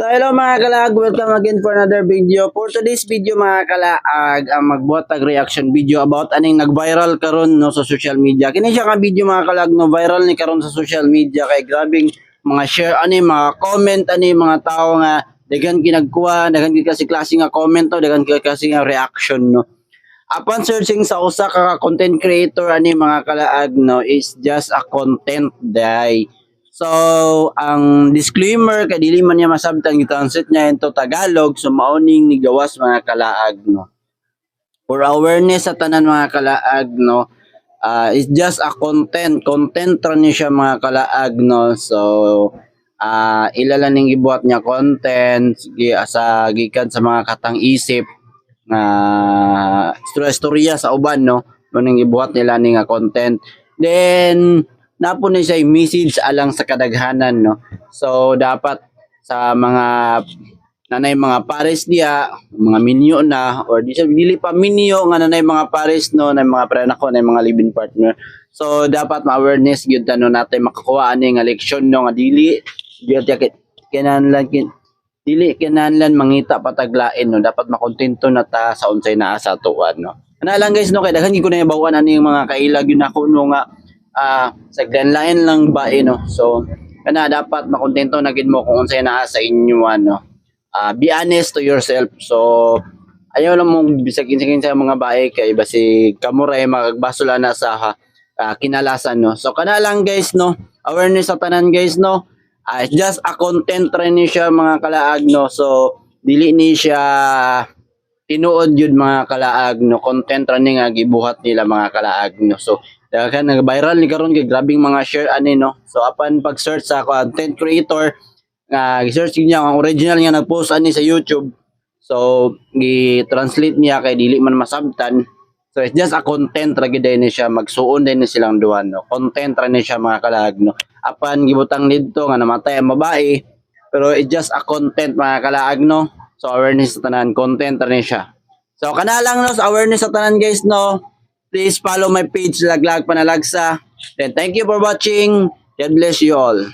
So hello mga kalaag, welcome again for another video. For today's video mga kalaag, ang magbuhat tag reaction video about aning nag-viral karon no sa social media. Kini siya ka video mga kalaag no viral ni karon sa social media kay grabing mga share ani mga comment ani mga tao nga dagan kinagkuha, dagan gid kasi klase nga comment to, dagan gid kasi nga reaction no. Upon searching sa usa ka content creator ani mga kalaag no is just a content day. So, ang disclaimer kay man niya masabtan gi-translate niya into Tagalog so maoning ni gawas mga kalaag no. For awareness sa tanan mga kalaag no, uh, it's just a content, content ra ni siya mga kalaag no. So, uh, ilala ning niya content gi asa gikan sa mga katang isip nga istorya sa uban no. Maning gibuhat nila ni nga content. Then napo ni siya message alang sa kadaghanan no? So dapat sa mga nanay mga pares niya mga minyo na or di siya dili pa minyo nga nanay mga pares no? Na mga pre nako na mga living partner. So dapat ma-awareness gyud no natin makakuha ani nga leksyon no? Nga dili gyud yakit kinahanglan kin dili kinahanglan mangita pataglain no? Dapat makontento na ta sa unsay naa sa tuwan no? Ana lang guys no? Kay daghan ko na ibawan ani mga kailag yun ako no nga ah sa lain lang ba eh, no? So kana dapat makontento na gid mo kung unsay naa sa inyo ano. Ah, be honest to yourself. So ayaw lang mong bisagin sa mga bae kay basi kamuray magagbasol na sa ah, kinalasan no? So kana lang guys no? Awareness sa tanan guys no? It's just a content rin ni siya mga kalaag no? So dili ni siya tinuod yun mga kalaag no? Content ra ni nga gibuhat nila mga kalaag no? So daghan nag viral ni karon kay grabing mga share ani no? So apan pag search sa content creator nga gi-search niya ang original nga nag-post ani sa YouTube. So gi-translate niya kay dili man masabtan. So it's just a content ra gid ni siya magsuon din ni silang duha no? Content ra ni siya mga kalaag no? Apan gibutang didto nga namatay ang babae pero it's just a content mga kalaag no? So awareness sa tanan content ra ni siya. So kana lang no? Awareness sa tanan guys no please follow my page laglag panalagsa. Then thank you for watching. God bless you all